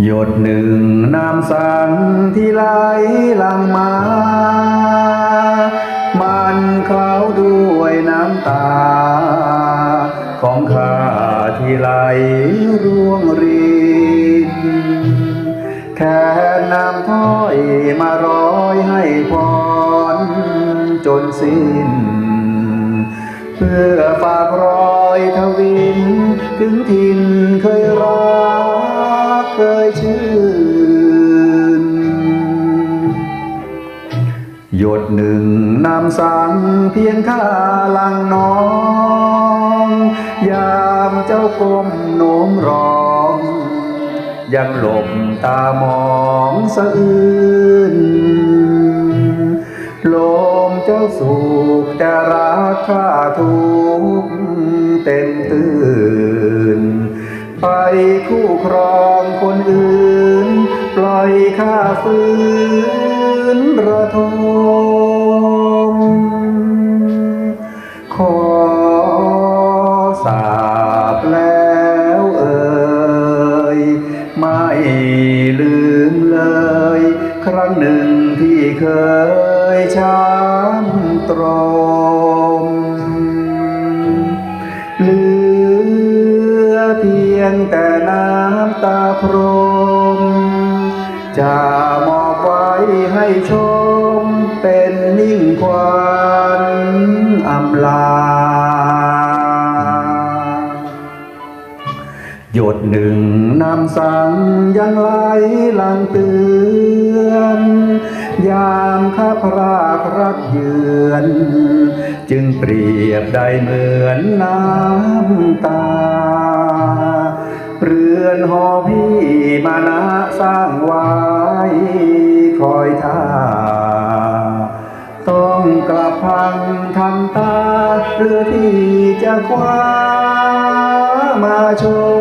หยดหนึ่งน้ำสังที่ไหลหลังมา มันเขาด้วยน้ำตา ของข้าที่ไหลร่วงรินแค่น้ำถ้อยมาร้อยให้พรจนสิ้น เพื่อฝากรอยทวิน ถึงถิ่นเคย หยดหนึ่งน้ำสังเพียงข้าลังน้อง ยามเจ้าก้มโน้มร้อง ยังหลบตามองสะอื้นลมเจ้าสุขจะรักข้าทุกเต็มตื่น ไปคู่ครองคนอื่น ปล่อยข้าฝืนระทม ลืมเลย ครั้งหนึ่งที่เคยช้ำตรม เหลือเพียงแต่น้ำตาพรม จะมอบไว้ให้ชม หยดหนึ่งน้ำสังยังไหลลังเตือน ยามข้าพรากรักเยือน จึงเปรียบได้เหมือนน้ำตา เรือนหอพี่มานะสร้างไว้คอยท่า ต้องกลับพังทำตาเพื่อที่จะคว้ามาชม